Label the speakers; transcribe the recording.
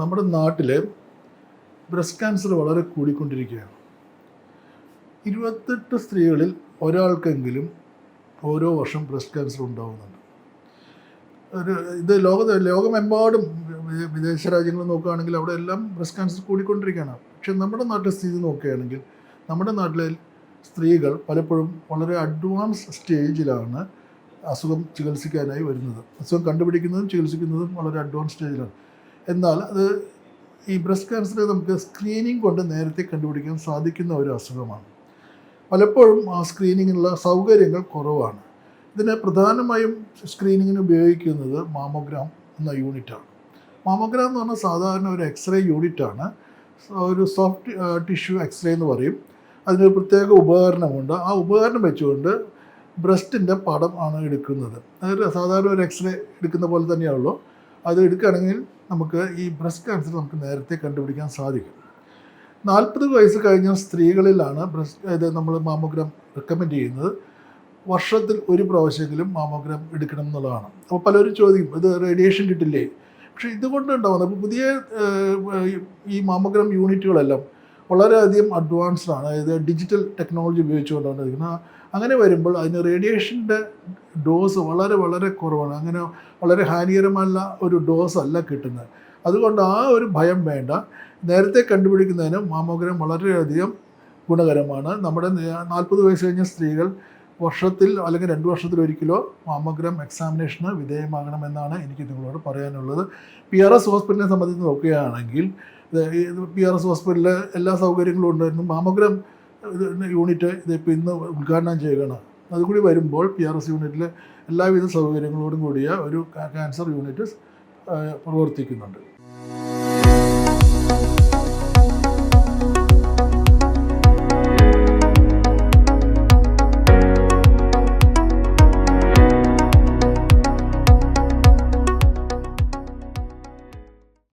Speaker 1: നമ്മുടെ നാട്ടിൽ breast cancer വളരെ കൂടിക്കൊണ്ടിരിക്കുകയാണ്. ഇരുപത്തെട്ട് സ്ത്രീകളിൽ ഒരാൾക്കെങ്കിലും ഓരോ വർഷം ബ്രസ്റ്റ് ക്യാൻസർ ഉണ്ടാകുന്നുണ്ട് ഒരു ഇത് ലോക ലോകമെമ്പാടും വിദേശ രാജ്യങ്ങൾ നോക്കുകയാണെങ്കിൽ അവിടെ എല്ലാം ബ്രസ്റ്റ് ക്യാൻസർ കൂടിക്കൊണ്ടിരിക്കുകയാണ്. പക്ഷെ നമ്മുടെ നാട്ടിലെ സ്ഥിതി നോക്കുകയാണെങ്കിൽ നമ്മുടെ നാട്ടിലെ സ്ത്രീകൾ പലപ്പോഴും വളരെ അഡ്വാൻസ് സ്റ്റേജിലാണ് അസുഖം ചികിത്സിക്കാനായി വരുന്നത്. അസുഖം കണ്ടുപിടിക്കുന്നതും ചികിത്സിക്കുന്നതും വളരെ അഡ്വാൻസ് സ്റ്റേജിലാണ്. എന്നാൽ അത് ഈ ബ്രസ്റ്റ് ക്യാൻസർ നമുക്ക് സ്ക്രീനിങ് കൊണ്ട് നേരത്തെ കണ്ടുപിടിക്കാൻ സാധിക്കുന്ന ഒരു അസുഖമാണ്. പലപ്പോഴും ആ സ്ക്രീനിങ്ങിനുള്ള സൗകര്യങ്ങൾ കുറവാണ്. ഇതിനെ പ്രധാനമായും സ്ക്രീനിങ്ങിന് ഉപയോഗിക്കുന്നത് മാമോഗ്രാം എന്ന യൂണിറ്റാണ് മാമോഗ്രാം എന്ന് പറഞ്ഞാൽ സാധാരണ ഒരു എക്സ്റേ യൂണിറ്റാണ് ഒരു സോഫ്റ്റ് ടിഷ്യൂ എക്സ്റേ എന്ന് പറയും. അതിനൊരു പ്രത്യേക ഉപകരണമുണ്ട്. ആ ഉപകരണം വെച്ചുകൊണ്ട് ബ്രസ്റ്റിന്റെ പടം ആണ് എടുക്കുന്നത്. അതായത് സാധാരണ ഒരു എക്സ്റേ എടുക്കുന്ന പോലെ തന്നെയാണല്ലോ. അത് എടുക്കുകയാണെങ്കിൽ നമുക്ക് ഈ ബ്രസ്റ്റ് ക്യാൻസർ നമുക്ക് നേരത്തെ കണ്ടുപിടിക്കാൻ സാധിക്കും. നാൽപ്പത് വയസ്സ് കഴിഞ്ഞ സ്ത്രീകളിലാണ് ബ്രസ്റ്റ് ഇത് നമ്മൾ മാമോഗ്രാം റെക്കമെൻഡ് ചെയ്യുന്നത്. വർഷത്തിൽ ഒരു പ്രാവശ്യമെങ്കിലും മാമോഗ്രാം എടുക്കണം എന്നുള്ളതാണ്. അപ്പോൾ പലരും ചോദിക്കും ഇത് റേഡിയേഷൻ കിട്ടില്ലേ? പക്ഷേ ഇതുകൊണ്ട് ഉണ്ടാവുന്നത് അപ്പോൾ പുതിയ ഈ മാമോഗ്രാം യൂണിറ്റുകളെല്ലാം വളരെയധികം അഡ്വാൻസ്ഡ് ആണ്. അതായത് ഡിജിറ്റൽ ടെക്നോളജി ഉപയോഗിച്ചുകൊണ്ടാണ് ഇരിക്കുന്നത് അങ്ങനെ വരുമ്പോൾ അതിന് റേഡിയേഷന്റെ ഡോസ് വളരെ വളരെ കുറവാണ്. അങ്ങനെ വളരെ ഹാനികരമല്ല ഒരു ഡോസ് അല്ല കിട്ടുന്നത്. അതുകൊണ്ട് ആ ഒരു ഭയം വേണ്ട. നേരത്തെ കണ്ടുപിടിക്കുന്നതിന് മാമോഗ്രാം വളരെയധികം ഗുണകരമാണ്. നമ്മുടെ നാൽപ്പത് വയസ്സ് കഴിഞ്ഞ സ്ത്രീകൾ വർഷത്തിൽ അല്ലെങ്കിൽ രണ്ട് വർഷത്തിൽ ഒരിക്കലോ മാമോഗ്രാം എക്സാമിനേഷന് വിധേയമാകണമെന്നാണ് എനിക്ക് നിങ്ങളോട് പറയാനുള്ളത്. പി ആർ എസ് ഹോസ്പിറ്റലിനെ സംബന്ധിച്ച് നോക്കുകയാണെങ്കിൽ പി ആർ എസ് ഹോസ്പിറ്റലിൽ എല്ലാ സൗകര്യങ്ങളും ഉണ്ടായിരുന്നു. മാമോഗ്രാം യൂണിറ്റ് ഇതിപ്പോൾ ഇന്ന് ഉദ്ഘാടനം ചെയ്യുകയാണ്. അതുകൂടി വരുമ്പോൾ പി ആർ എസ് യൂണിറ്റിൽ എല്ലാവിധ സൗകര്യങ്ങളോടും കൂടിയ ഒരു ക്യാൻസർ യൂണിറ്റ് പ്രവർത്തിക്കുന്നുണ്ട്.